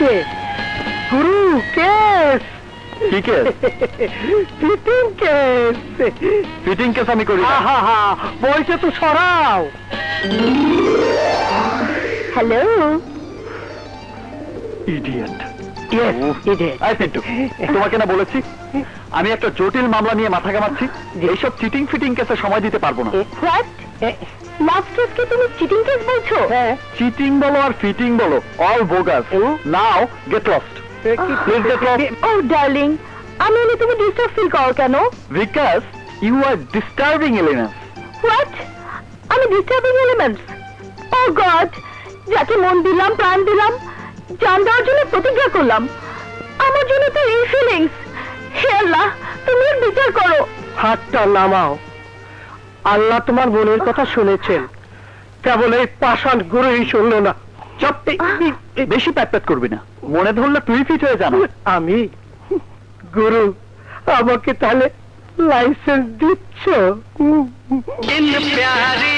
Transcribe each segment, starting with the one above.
হয়েছে গুরু কেস! কি case? Fitting case. Fitting case আমি করি। হা হা তো সরাও। হ্যালো? ইডিয়েট তোমাকে না বলেছি আমি একটা জটিল মামলা নিয়ে মাথা কামাচ্ছি এইসব চিটিং ফিটিং কেসে সময় দিতে পারব না। হোয়াট তুমি চিটিং কেস বলছো? হ্যাঁ। চিটিং বলো আর ফিটিং বলো all bogus now get lost please get lost oh darling আমি এলে তুমি ডিস্টার্ব ফিল করো কেন? Because you are disturbing elements what আমি ডিস্টার্বিং এলিমেন্টস ও গড যাকে মন দিলাম প্রাণ দিলাম জান দেওয়ার জন্য প্রতিজ্ঞা করলাম আমার জন্য তো এই ফিলিংস হে আল্লাহ তুমি বিচার করো। হাতটা নামাও। আল্লাহ তোমার বোনের কথা শুনেছেন। কেবল এই পাষাণ গুরুই শুনলো না। বেশি প্যাট করবি না। মনে ধরলে তুই ফিট হয়ে যাবে। আমি? গুরু আমাকে তাহলে লাইসেন্স দিচ্ছ? ইন প্যারি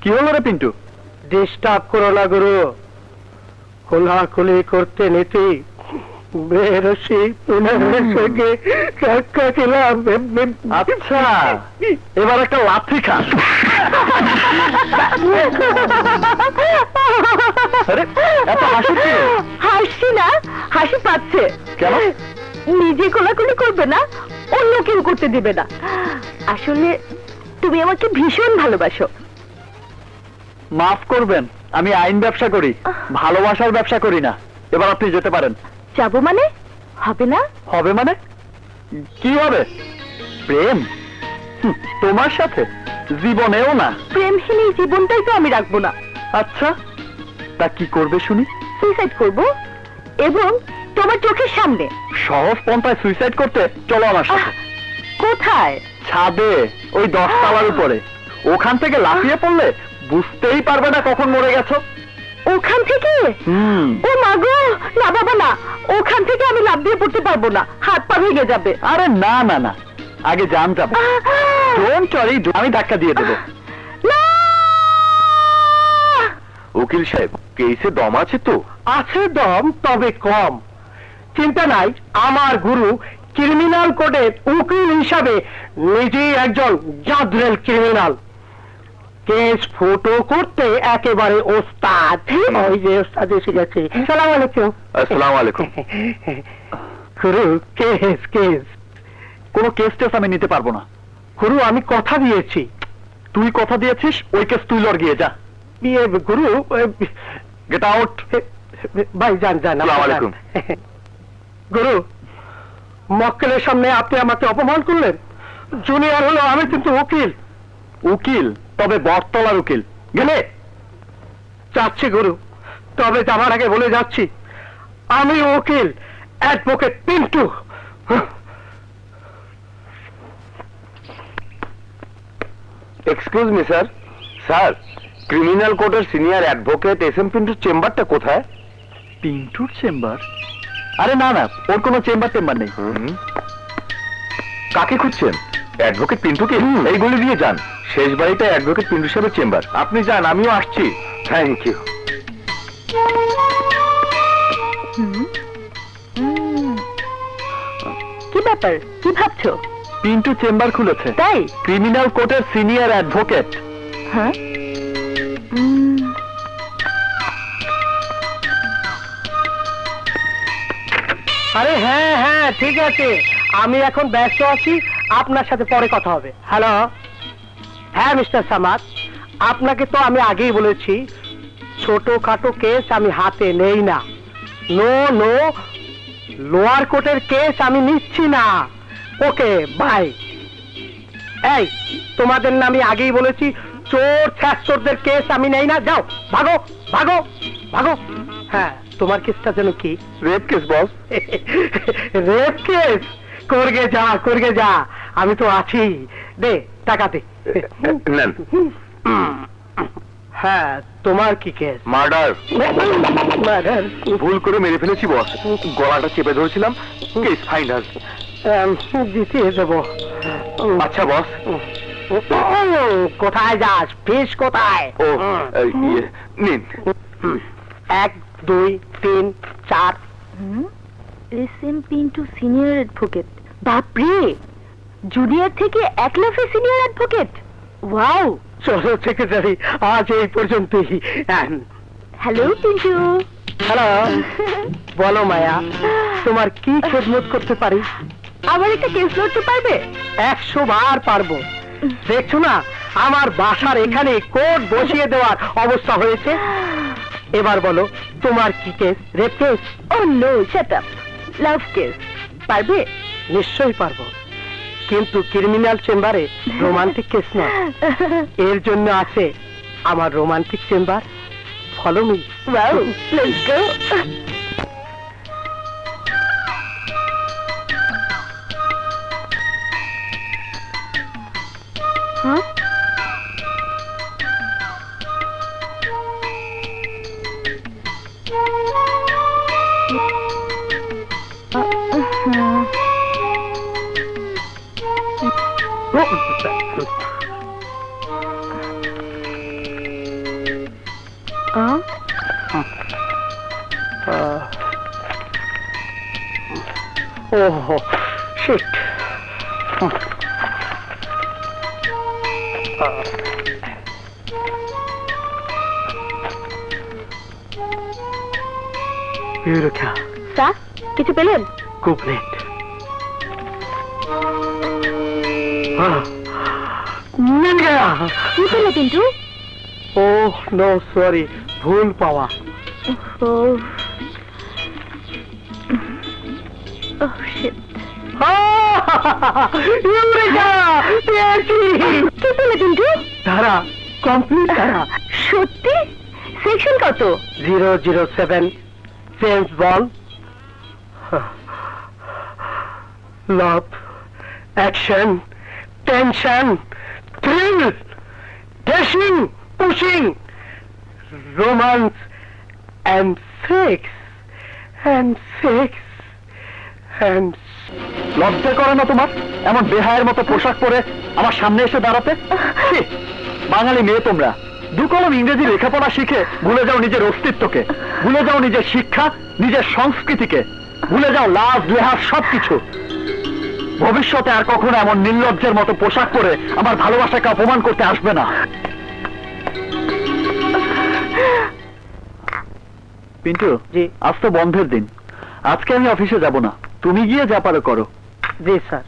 কি হলো রে পিন্টু? ডিস্টার্ব করো না গুরু। খোলাখুলি করতে নিতে। বেরসি পুনরের সঙ্গে কাকা খেলাম আচ্ছা এবার একটা লাথি খা এত হাসি কি? হাসছি না হাসি পাচ্ছে। কেন? নিজে কোলাকুলি করবে না অন্য কেউ করতে দিবে না। আসলে তুমি আমাকে ভীষণ ভালোবাসো। মাফ করবেন আমি আইন ব্যবসা করি ভালোবাসার ব্যবসা করি না। এবার আপনি যেতে পারেন। যাব মানে? হবে না? হবে মানে? কি হবে? প্রেম? তোমার সাথে? জীবনেও না। প্রেমহীন এই জীবনটাই তো আমি রাখব না। আচ্ছা তা কি করবে শুনি? সুইসাইড করব। এবং তোমার চোখের সামনে। সহজ পন্থায় সুইসাইড করতে চলো আমার সাথে। কোথায়? ছাদে ওই দশ দশতলার উপরে। ওখান থেকে লাফিয়ে পড়লে বুঝতেই পারবে না কখন মরে গেছো। ওখান থেকে? হুম। ও মাগো না বাবা না। ওখান থেকে আমি লাভ দিয়ে পড়তে পারব না। হাত পা ভেঙে যাবে। আরে না না না। আগে জান যাব ডোন্ট সরি আমি ধাক্কা দিয়ে দেবো। উকিল সাহেব কেসে দম আছে তো? আছে দম তবে কম। চিন্তা নাই আমার গুরু ক্রিমিনাল কোডের উকিল হিসাবে নিজেই একজন জাদরেল ক্রিমিনাল কেস ফটো করতে একেবারে ওস্তাদ। ওই যে ওস্তাদ এসে গেছে। সালাম আলাইকুম। আসসালামু আলাইকুম। গুরু কেস কেস। কোনো কেস টেস আমি নিতে পারব না। গুরু আমি কথা দিয়েছি। তুই কথা দিয়েছিস ওই কেস তুই লড় গিয়ে যা। ইয়ে, গুরু গেট আউট ভাই যান যান আসসালামু আলাইকুম। গুরু মক্কেলের সামনে আপনি আমাকে অপমান করলেন। জুনিয়র হলো আমি কিন্তু উকিল। উকিল? তবে বটতলার উকিল। গেলে? যাচ্ছি গুরু। তবে যাবার আগে বলে যাচ্ছি আমি উকিল advocate Pintu. Excuse me sir sir criminal কোর্টের সিনিয়র অ্যাডভোকেট এস এম পিন্টুর চেম্বারটা কোথায়? পিন্টুর চেম্বার আরে না না ওর কোনো চেম্বার টেম্বার নেই। কাকে খুঁজছেন? অ্যাডভোকেট পিন্টুকে এই গলি দিয়ে যান। শেষ বাড়িটা অ্যাডভোকেট পিন্টু সাহেবের চেম্বার। আপনি যান আমিও আসছি। থ্যাংক ইউ কি ব্যাপার? কি ভাবছ? পিন্টু চেম্বার খুলেছে। তাই? ক্রিমিনাল কোর্টের সিনিয়র অ্যাডভোকেট হ্যাঁ। আরে হ্যাঁ হ্যাঁ ঠিক আছে। আমি এখন ব্যস্ত আছি। আপনার সাথে পরে কথা হবে। হ্যালো হ্যাঁ মিস্টার সামাদ। আপনাকে তো আমি আগেই বলেছি ছোটখাটো কেস আমি হাতে নেই না। নো নো লোয়ার কোর্টের কেস আমি নিচ্ছি না। ওকে বাই এই তোমাদের না আমি আগেই বলেছি চোর ছ্যাচোরদের কেস আমি নেই না। যাও ভাগো ভাগো ভাগো। হ্যাঁ তোমার কেসটা যেন কি? Rape case boss rape case করগে যা করগে যা। আমি তো আছি। দে টাকা দে। নেন। হ্যাঁ তোমার কি কেস? মার্ডার। ম্যাডাম ভুল করে মেরে ফেলেছি বস। গলাটা চেপে ধরেছিলাম কেস ফাইনাল। জিতিয়ে দেবো। আচ্ছা বস। কোথায় যাস? ফিস কোথায়? ও ইয়ে, নিন। এক দুই তিন চার। Listen Pintu senior advocate. বাপরে! জুনিয়র থেকে এক লাফে সিনিয়র অ্যাডভোকেট ওয়াও চলো সেক্রেটারি আজ এই পর্যন্তই। হ্যালো পিন্টু হ্যালো বলো মায়া তোমার কি খেদমত করতে পারি? আবার একটা কেস লড়তে পারবে? একশো বার পারব। দেখছ না আমার বাসার এখানে কোর্ট বসিয়ে দেওয়ার অবস্থা হয়েছে। এবার বলো তোমার কি case rape case oh no shut up love case পারবে? নিশ্চয়ই পারব। কিন্তু ক্রিমিনাল চেম্বারে রোমান্টিক কেস না এর জন্য আছে আমার romantic chamber, follow me. Wow let's go no sorry ভুল পাওয়া। ও ইউরেকা পেয়েছি কি পেলে পিন্টু ধারা কমপ্লিট ধারা। সত্যি? সেকশন কত? Zero zero seven. James ball love action tension thrill dashing pushing romance and sex and sex and লজ্জা করে না তোমার? এমন বেহায়ের মতো পোশাক পরে আমার সামনে এসে দাঁড়াতে? বাঙালি মেয়ে তোমরা। দু কলম ইংরেজি লেখাপড়া শিখে ভুলে যাও নিজের অস্তিত্বকে, ভুলে যাও নিজের শিক্ষা, নিজের সংস্কৃতিকে, ভুলে যাও লাজ লেহাজ সবকিছু। ভবিষ্যতে আর কখনো এমন নির্লজ্জের মতো পোশাক পরে আমার ভালোবাসাকে অপমান করতে আসবে না। পিন্টু জি। আজ তো বন্ধের দিন। আজকে আমি অফিসে যাব না। তুমি গিয়ে যা পারো করো। জি স্যার।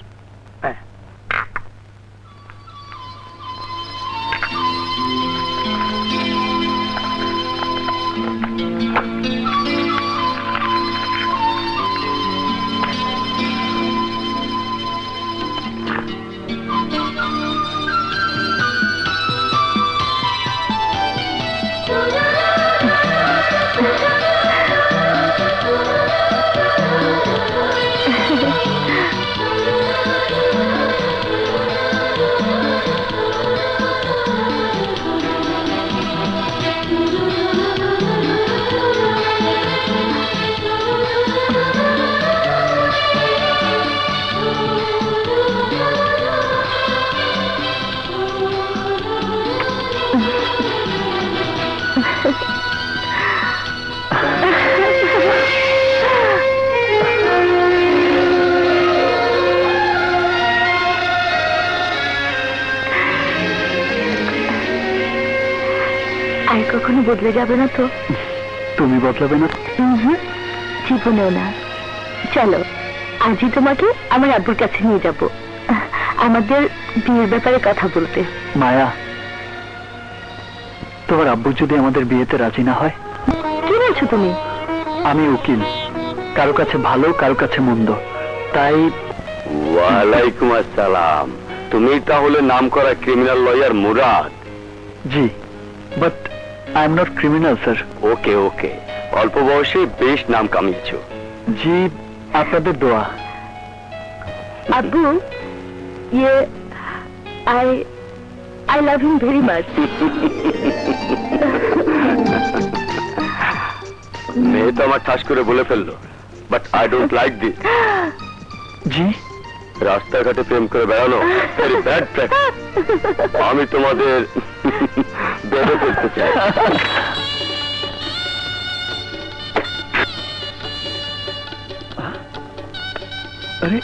বদলে যাবে না তো? তুমি বদলাবে না? জীবনেও না। চলো আজই তোমাকে আমার আব্বুর কাছে নিয়ে যাব। আমাদের বিয়ের ব্যাপারে কথা বলতে। মায়া তোমার আব্বু যদি আমাদের বিয়েতে রাজি না হয়? কি বলছো তুমি? আমি উকিল। কারও কাছে ভালো কারও কাছে মন্দ। তাই ওয়ালাইকুম আসসালাম। তুমি তাহলে নাম করা criminal lawyer Murad. G but I am not criminal sir okay okay অল্প বয়সে বেশ নাম কামিয়েছো। জি আপনাদের দোয়া। আব্বু ইয়ে I I love him very much মেয়ে তো আমার ঠাস করে বলে ফেলল but I don't like this জি। রাস্তাঘাটে প্রেম করে বেড়ানো ভেরি ব্যাড প্র্যাকটিস আমি তোমাদের বেঁধে ফেলতে চাই আরে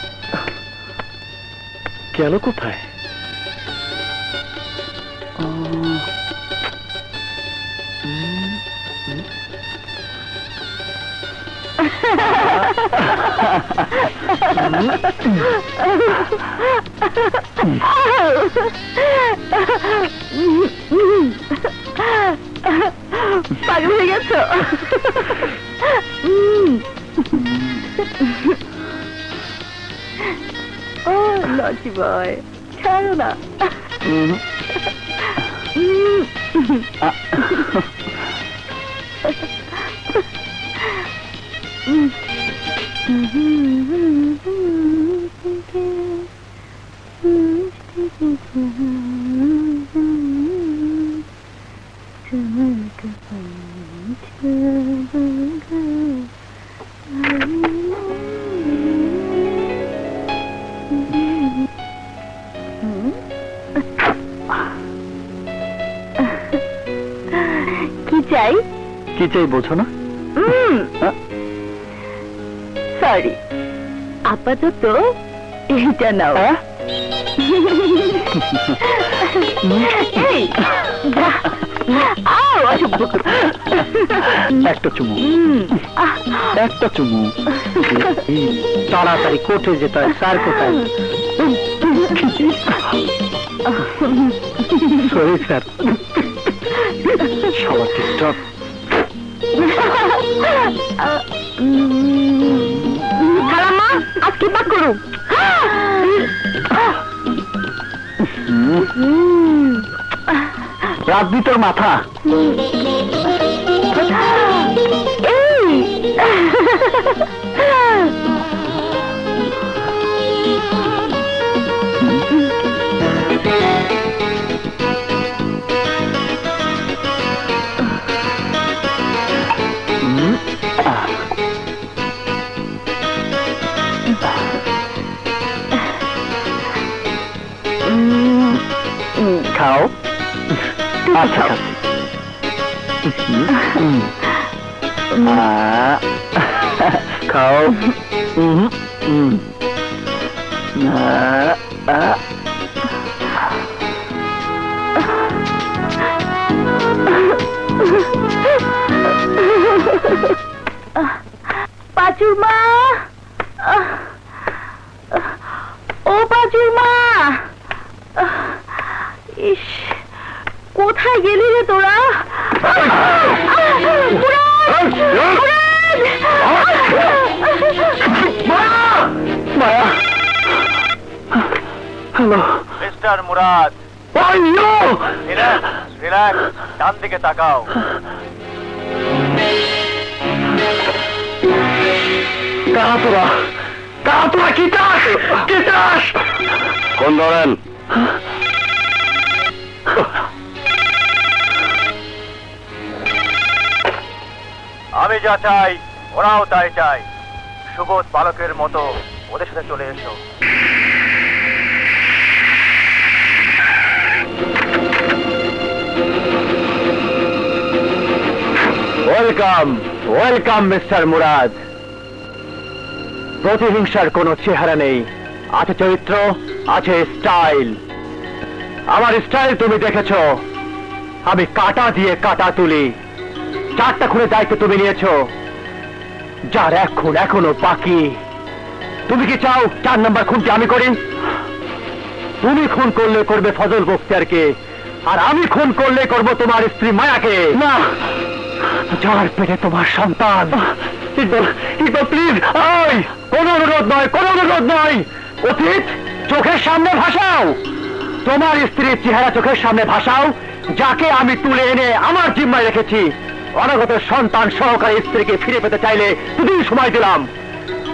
গেল কোথায় পাগল হয়ে গেছো। ও লজি বয় ছাড়ো না। কি চাই কি চাই বোঝো না সরি আপাতত এইটা নাও। এই, যা। আও, অসভ্য। একটা চুমু। একটা চুমু। তাড়াতাড়ি কোর্টে যেতে হয় স্যার কোথায়? Sorry sir. সবার টিকটক আজকে পাক করুন রাজনীতি তোর মাথা। খাও উম, উম। আহ, আহ। পাঁচুর মা ও পাঁচুর মা ইস কোথায় গেলি রে তোরা? Hello mister Murad. আইয়ো রিল্যাক্স রিল্যাক্স ডান দিকে তাকাও। কারা তোরা কারা তোরা কি চাস? কি চাস? কোন ধরেন? আমি যা চাই ওরাও তাই চাই সুবোধ বালকের মতো ওদের সাথে চলে এসো। ওয়েলকাম ওয়েলকাম মিস্টার মুরাদ প্রতিহিংসার কোনো চেহারা নেই। আছে চরিত্র, আছে স্টাইল। আমার স্টাইল তুমি দেখেছ। আমি কাটা দিয়ে কাটা তুলি। চারটা খুনে দায়িত্ব তুমি নিয়েছ। যার এক খুন এখনও বাকি। তুমি কি চাও চার নাম্বার খুনটি আমি করি? তুমি খুন করলে করবে ফজল বক্তিয়ারকে আর আমি খুন করলে করব তোমার স্ত্রী মায়াকে। না। যার পেটে তোমার সন্তান। প্লিজ আই কোন অনুরোধ নয়, কোন অনুরোধ নয়। অতীত, চোখের সামনে ভাসাও। তোমার স্ত্রীর চেহারা চোখের সামনে ভাসাও, যাকে আমি তুলে এনে আমার জিম্মায় রেখেছি। অনাগত সন্তান সহকারে স্ত্রীকে ফিরে পেতে চাইলে দুদিন সময় দিলাম।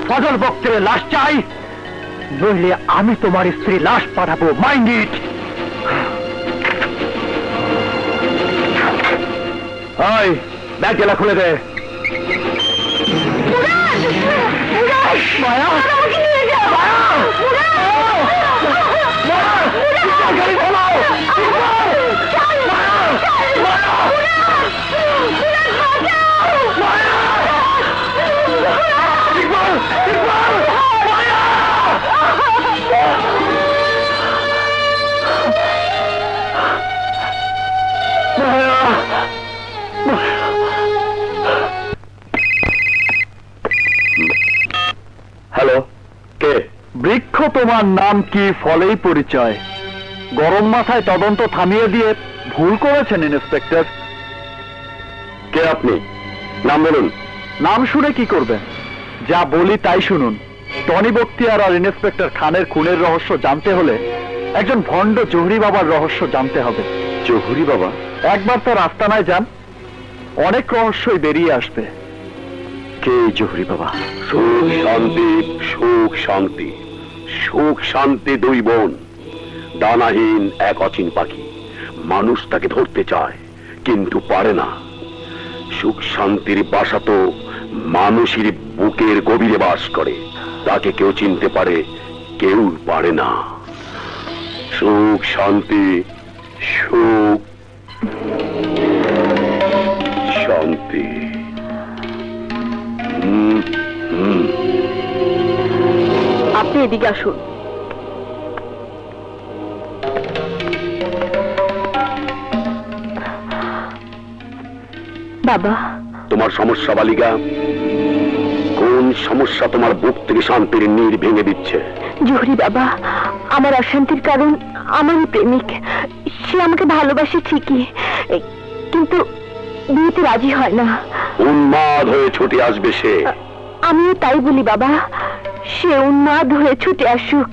ফজল বক্তের লাশ চাই, নইলে আমি তোমার স্ত্রী লাশ পাঠাবো। মাইন্ড ইট হয় ব্যাগ জেলা খুলে দে! মায়া! তোমার নাম কি ফলেই পরিচয়। গরম মাথায় তদন্ত থামিয়ে দিয়ে ভুল করেছেন ইন্সপেক্টর। কে আপনি? নাম বলুন। নাম শুনে কি করবেন? যা বলি তাই শুনুন। টনি বক্তিয়ার আর ইন্সপেক্টর খানের খুনের রহস্য জানতে হলে একজন ভণ্ড জহরি বাবার রহস্য জানতে হবে। জহুরি বাবা? একবার তার আস্তানায় যান। অনেক রহস্যই বেরিয়ে আসবে। কে জহুরি বাবা? সুখ শান্তি সুখ শান্তি। সুখ, শান্তি দুই বোন। ডানাহীন এক অচিন পাখি। মানুষ তাকে ধরতে চায়, কিন্তু পারে না। সুখ, শান্তির বাসা তো মানুষের বুকের গভীরে বাস করে। তাকে কেউ চিনতে পারে, কেউ পারে না। সুখ, শান্তি সুখ। শান্তি। আপনি এদিকে আসুন। বাবা। তোমার সমস্যা বালিকা? কোন সমস্যা তোমার বুক থেকে শান্তির নীর ভেঙে দিচ্ছে? জহরি বাবা আমার অশান্তির কারণ আমার প্রেমিক। সে আমাকে ভালোবাসে ঠিকই কিন্তু বিয়েতে রাজি হয় না। উন্মাদ হয়ে ছুটে আসবে সে। আমিও তাই বলি বাবা। সে উন্মাদ হয়ে ছুটে আসুক।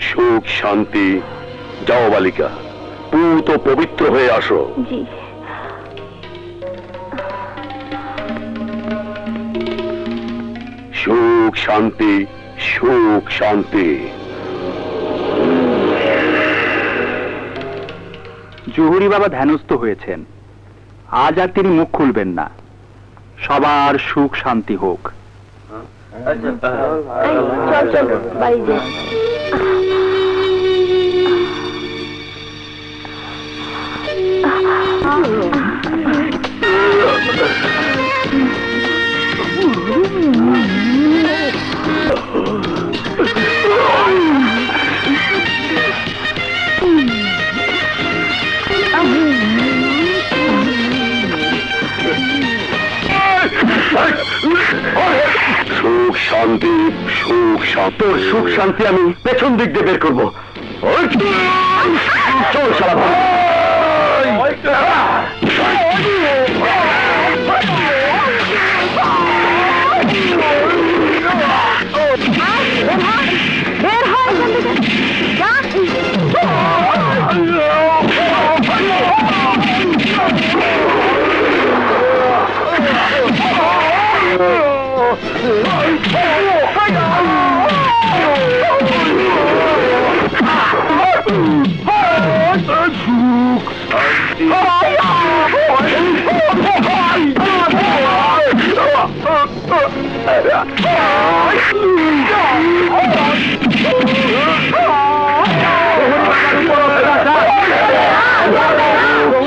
সুখ শান্তি যাও বালিকা পুত পবিত্র হয়ে আসো। জি। সুখ শান্তি সুখ শান্তি। জহুরি বাবা ধ্যানস্থ হয়েছেন। আজ আর তিনি মুখ খুলবেন না। সবার সুখ শান্তি হোক। এই, চল চল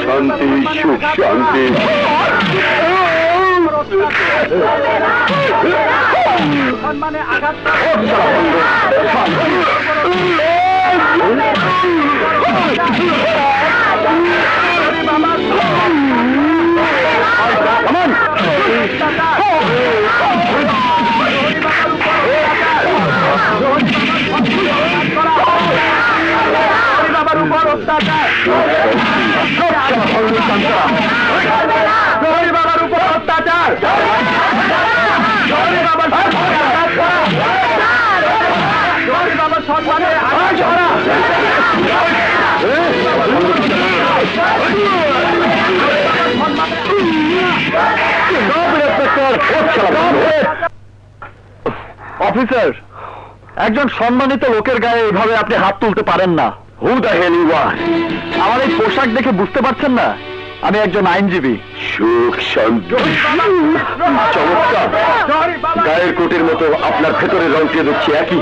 শান্তি সুখ শান্তি সম্মানে আঘাত বাবার উপর অত্যাচার অফিসার একজন সম্মানিত লোকের গায়ে এইভাবে আপনি হাত তুলতে পারেন না। হু দ্য হেল ইউ আর আমার এই পোশাক দেখে বুঝতে পারছেন না? আমি একজন আইনজীবী। সুখ শান্তি। চমৎকার। গায়ের কোটের মতো আপনার ভেতরের রংটি দেখছি একই।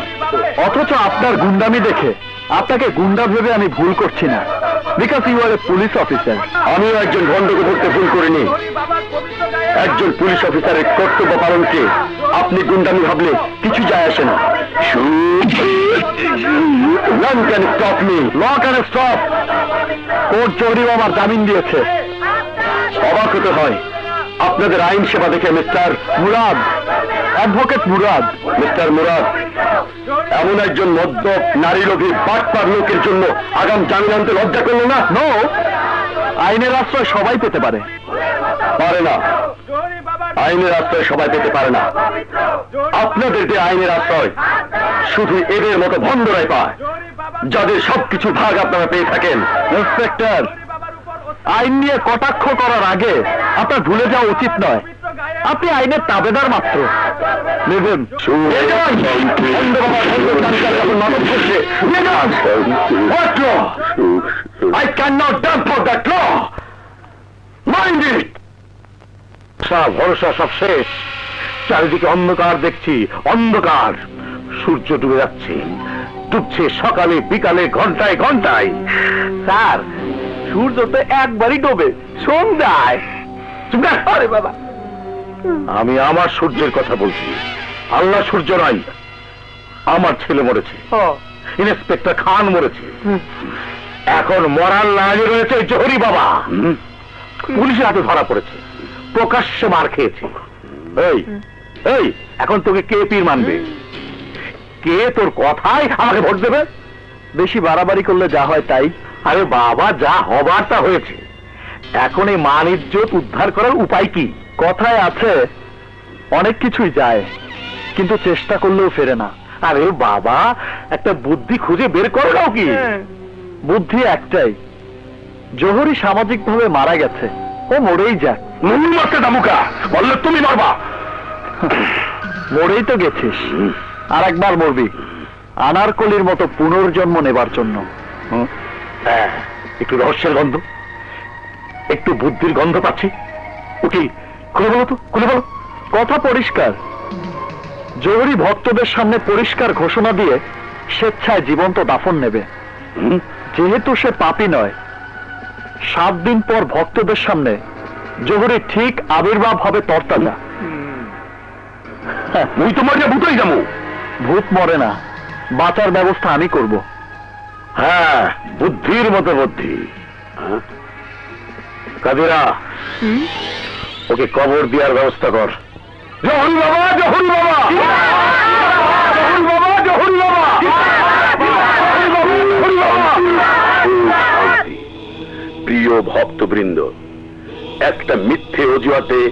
অথচ আপনার গুন্ডামি দেখে আপনাকে গুন্ডা ভেবে আমি ভুল করছি না। Because you are a police officer আমিও একজন ভণ্ডকে ধরতে ভুল করিনি। একজন পুলিশ অফিসারের কর্তব্য পালনকে আপনি গুন্ডামি ভাবলে কিছু যায় আসে না। None can stop me. Law can stop court জহরিও আমার জামিন দিয়েছে। অবাক হতে হয়। আপনাদের আইন সেবা দেখে mister Murad advocate Murad mister Murad এমন একজন মদ্যপ নারী লোভী বাটপার লোকের জন্য আগাম জামিন আনতে লজ্জা করল না? নো আইনের আশ্রয় সবাই পেতে পারে। পারে না। আইনের আশ্রয় সবাই পেতে পারে না। আপনাদের যে আইনের আশ্রয় শুধু এদের মতো ভণ্ডরাই পায় যাদের সবকিছু ভাগ আপনারা পেয়ে থাকেন। ইন্সপেক্টর আইন নিয়ে কটাক্ষ করার আগে আপনার ভুলে যাওয়া উচিত নয়। আপনি আইনের তাবেদার মাত্র। নেবেন I cannot for that law. Mind it! সব ভরসা সব শেষ। চারিদিকে অন্ধকার দেখছি অন্ধকার। সূর্য ডুবে যাচ্ছে ডুবছে সকালে বিকালে ঘন্টায় ঘন্টায়। স্যার সূর্য তো একবারই ডোবে। সন্ধ্যায়। আরে বাবা। আমি আমার সূর্যের কথা বলছি। আল্লাহ সূর্য নাই। আমার ছেলে মরেছে। ইন্সপেক্টর খান মরেছে। এখন মরার লাজে রয়েছে জহরি বাবা। পুলিশের হাতে ধরা পড়েছে। প্রকাশ্যে মার খেয়েছে। এই এই এখন তোকে কে পীর মানবে? কে তোর কথাই আমাকে ভোট দেবে? বেশি বাড়াবাড়ি করলে যা হয় তাই। আরে বাবা যা হবার তা হয়েছে। এখন এই মান ইজ্জত উদ্ধার করার উপায় কি? কথায় আছে অনেক কিছুই যায় কিন্তু চেষ্টা করলেও ফেরে না। আরে বাবা একটা বুদ্ধি খুঁজে বের করো নাও কি? বুদ্ধি একটাই জোহরি সামাজিকভাবে মারা গেছে ও মরেই যাক। নুন মারতে দামুকা বললে তুমি মারবা। মরেই তো গেছিস আর একবার মরবি। আনারকলির মতো পুনর্জন্ম নেবার জন্য। হ্যাঁ একটু রহস্যের গন্ধ। একটু বুদ্ধির গন্ধ পাচ্ছি। উকিল খুলে বলো তো খুলে বলো। কথা পরিষ্কার। জোহরি ভক্তদের সামনে পরিষ্কার ঘোষণা দিয়ে স্বেচ্ছায় জীবন্ত দাফন নেবে। যেহেতু সে পাপী নয় সাত দিন পর ভক্তদের সামনে জোহরি ঠিক আবির্ভাব হবে তরতাজা। মুই তো মরিয়া ভূতই যাব। ভূত মরে না বাঁচার ব্যবস্থা আমি করব। হ্যাঁ বুদ্ধির মতো বুদ্ধি। হ্যাঁ? কাদিরা ওকে কবর দেওয়ার ব্যবস্থা কর। জহরি বাবা জহরি বাবা! জহরি বাবা জহরি বাবা! জহরি বাবা, জহরি বাবা। প্রিয় ভক্তবৃন্দ একটা মিথ্যে অজুহাতে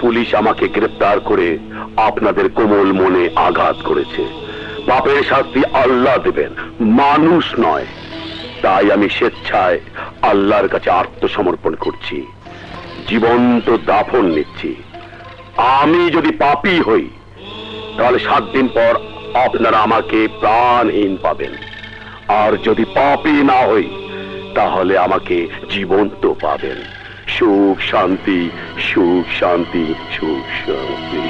পুলিশ আমাকে গ্রেপ্তার করে আপনাদের কোমল মনে আঘাত করেছে। পাপের শাস্তি আল্লাহ দেবেন। মানুষ নয়। তাই আমি স্বেচ্ছায় আল্লাহর কাছে আত্মসমর্পণ করছি। জীবন্ত দাফন নিচ্ছি। আমি যদি পাপী হই, তাহলে সাত দিন পর আপনারা আমাকে প্রাণহীন পাবেন। আর যদি পাপী না হই, তাহলে আমাকে জীবন্ত পাবেন। সুখ, শান্তি সুখ শান্তি সুখ, শান্তি।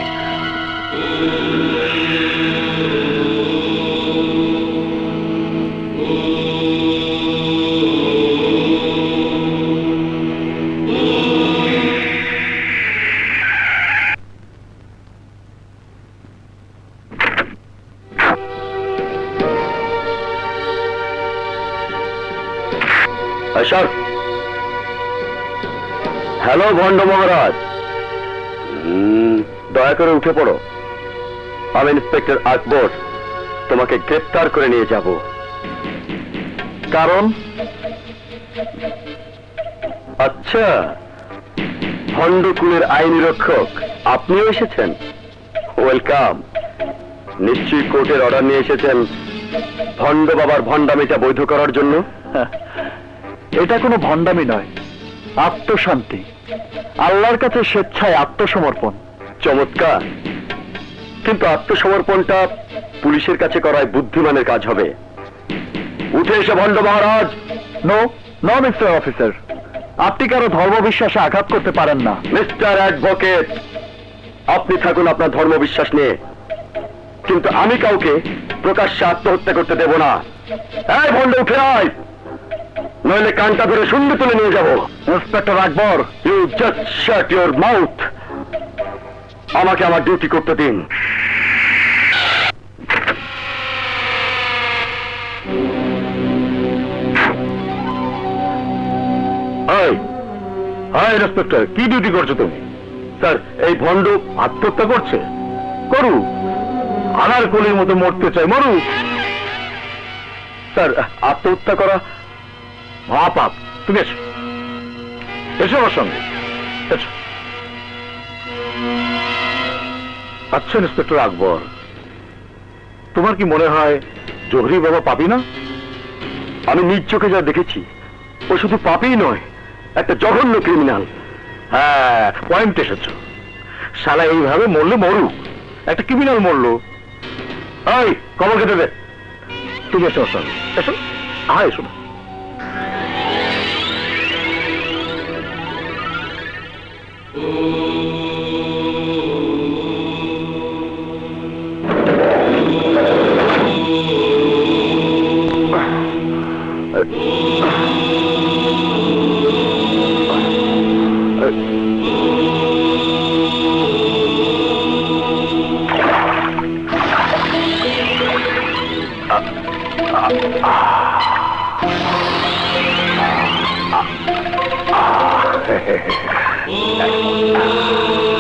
ভণ্ড মহারাজ। দয়া করে উঠে পড়ো। আমি ইন্সপেক্টর আকবর, তোমাকে গ্রেপ্তার করে নিয়ে যাব। কারণ? আচ্ছা ভণ্ডকুলের আইনি রক্ষক, আপনিও এসেছেন? ওয়েলকাম। নিশ্চয়ই কোর্টের অর্ডার নিয়ে এসেছেন ভণ্ড বাবার ভণ্ডামিটা বৈধ করার জন্য? এটা কোনো ভণ্ডামি নয়, আত্মশান্তি। আল্লাহর কাছে স্বেচ্ছায় আত্মসমর্পণ। চমৎকার। কিন্তু আত্মসমর্পণটা পুলিশের কাছে করায় বুদ্ধিমানের কাজ হবে। উঠে এসে ভণ্ড মহারাজ। নো নো মিস্টার অফিসার আপনি কারও ধর্মবিশ্বাসে আঘাত করতে পারেন না। মিস্টার অ্যাডভোকেট আপনি থাকুন আপনার ধর্ম বিশ্বাস নিয়ে। কিন্তু আমি কাউকে প্রকাশ্যে আত্মহত্যা করতে দেব না। এই ভণ্ড উঠে আয়! নইলে কানটা ধরে শূন্য তুলে নিয়ে যাব। Inspector Akbar you just shut your mouth আমাকে আমার ডিউটি করতে দিন। কি ডিউটি করছ তুমি? স্যার এই ভণ্ড আত্মহত্যা করছে? করু। আনার কলির মতো মরতে চাই, মরু। স্যার আত্মহত্যা করা মহাপাপ তুমি এসো। এসো আমার সঙ্গে। এসো। আচ্ছা ইন্সপেক্টর আকবর, তোমার কি মনে হয় জহরি বাবা পাপি না? আমি নিজ চোখে যা দেখেছি, ও শুধু পাপই নয়, একটা জঘন্য ক্রিমিনাল হ্যাঁ পয়েন্ট এসেছ। শালা এইভাবে মরলে মরুক, একটা ক্রিমিনাল মরলো। এই, খবর খেতে দে। তুমি এসো সঙ্গে। এসো। হ্যাঁ এসো তুই Oh.